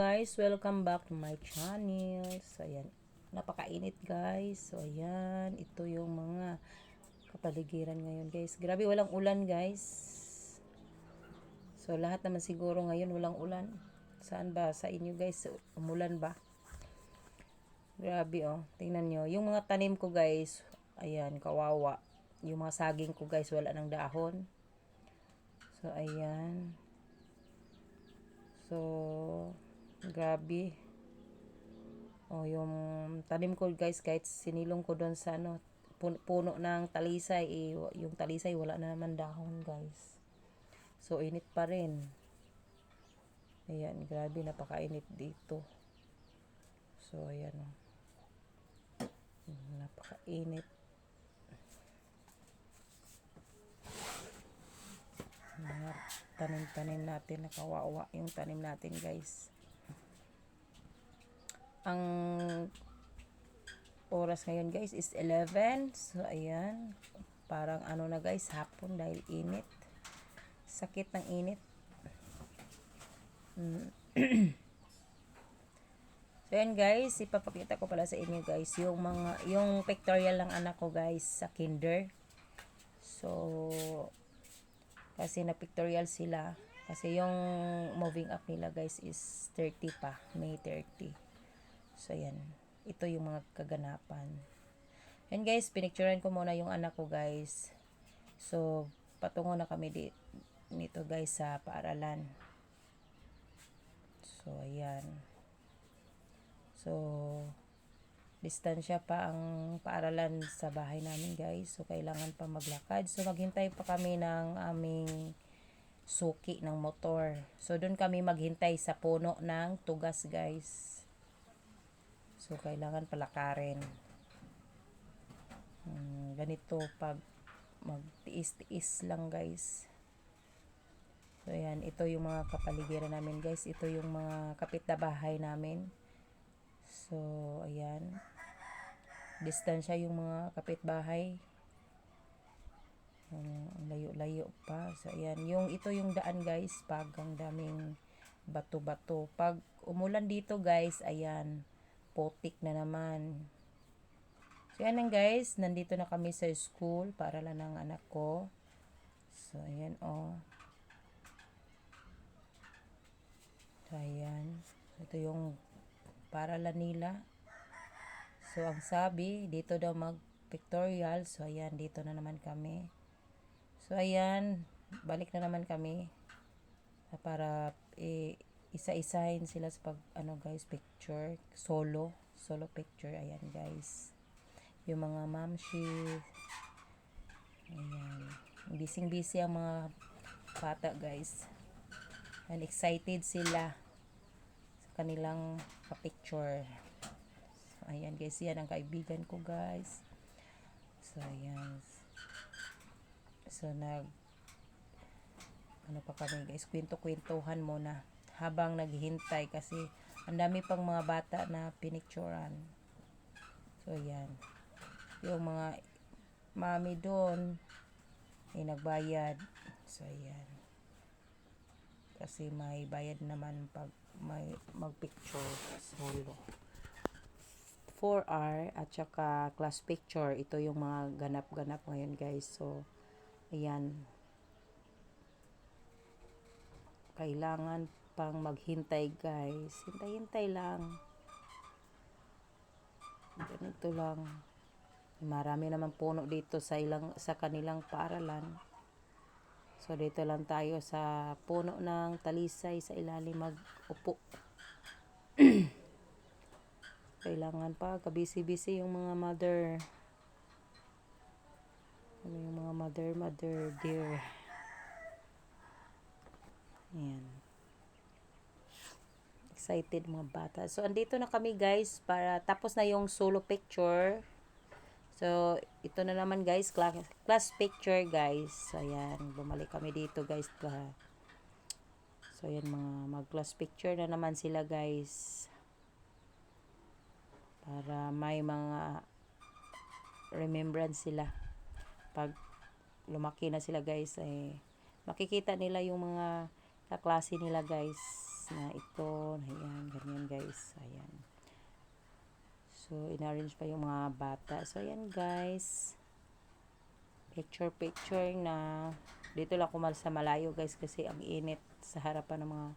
Guys, welcome back to my channel. So, ayan. Napakainit, guys. So, ayan. Ito yung mga kapaligiran ngayon, guys. Grabe, walang ulan, guys. So, lahat naman siguro ngayon walang ulan. Saan ba? Sa inyo, guys? Umulan ba? Grabe, oh. Tingnan nyo. Yung mga tanim ko, guys. Ayan, kawawa. Yung mga saging ko, guys, wala ng dahon. So, ayan. So, grabe. Oh, yung tanim ko guys, kahit sinilong ko doon sa ano, puno, ng talisay, eh, yung talisay wala na naman dahon guys. So, init pa rin. Ayan, grabe, napakainit dito. So, ayan oh. Napakainit. Tanim-tanim natin, nakawawa yung tanim natin guys. Ang oras ngayon guys is 11. So, ayan. Parang ano na guys, hapon dahil init. Sakit ng init. Mm. so, ayan guys, ipapakita ko pala sa inyo guys, yung mga, yung pictorial ng anak ko guys sa kinder. So, kasi na pictorial sila. Kasi yung moving up nila guys is 30 pa. May 30. So, yan. Ito yung mga kaganapan. Yan guys, pinicturean ko muna yung anak ko guys. So, patungo na kami di, nito guys sa paaralan. So, ayan. So, distansya pa ang paaralan sa bahay namin guys. So, kailangan pa maglakad. So, maghintay pa kami ng aming suki ng motor. So, doon kami maghintay sa puno ng tugas guys. So, kailangan palakarin. Hmm, ganito pag magtiis-tiis lang guys. So, ayan. Ito yung mga kapaligiran namin guys. Ito yung mga kapit na bahay namin. So, ayan. Distansya yung mga kapitbahay. Um, layo-layo pa. So, ayan. Yung, ito yung daan guys. Pag ang daming bato-bato. Pag umulan dito guys, ayan. Potik na naman. So, ayan lang guys. Nandito na kami sa school para lang ng anak ko. So, ayan oh. So, ayan. Ito yung para lang nila. So, ang sabi, dito daw mag-pictorial. So, ayan, dito na naman kami. So, ayan, balik na naman kami para eh, isa-isahin sila sa pag, ano guys, picture, solo, solo picture, ayan guys. Yung mga mamshi, ayan, bising-busy ang mga bata guys. And excited sila sa kanilang picture. So, ayan guys, yan ang kaibigan ko guys. So, ayan. So, nag ano pa kami guys, kwento-kwentuhan muna habang naghihintay kasi ang dami pang mga bata na pinicturan. So, yan. Yung mga mami doon ay nagbayad. So, yan. Kasi may bayad naman pag may magpicture solo. 4R at saka class picture. Ito yung mga ganap-ganap ngayon guys. So, ayan. Kailangan pang maghintay guys. Hintay-hintay lang. Ganito lang. Marami naman puno dito sa ilang sa kanilang paaralan. So dito lang tayo sa puno ng talisay sa ilalim mag-upo. Kailangan pa kabisi-bisi yung mga mother. Ano yung mga mother, mother dear. Ayan. Excited mga bata. So, andito na kami guys para tapos na yung solo picture. So, ito na naman guys, class, class picture guys. Ayan, bumalik kami dito guys. So, ayan mga mag-class picture na naman sila guys. Para may mga remembrance sila. Pag lumaki na sila guys, ay makikita nila yung mga kaklase nila guys na ito, na yan, guys. Ayan. So, in-arrange pa yung mga bata. So, ayan guys. Picture, picture na. Dito lang kumal sa malayo guys kasi ang init sa harapan ng mga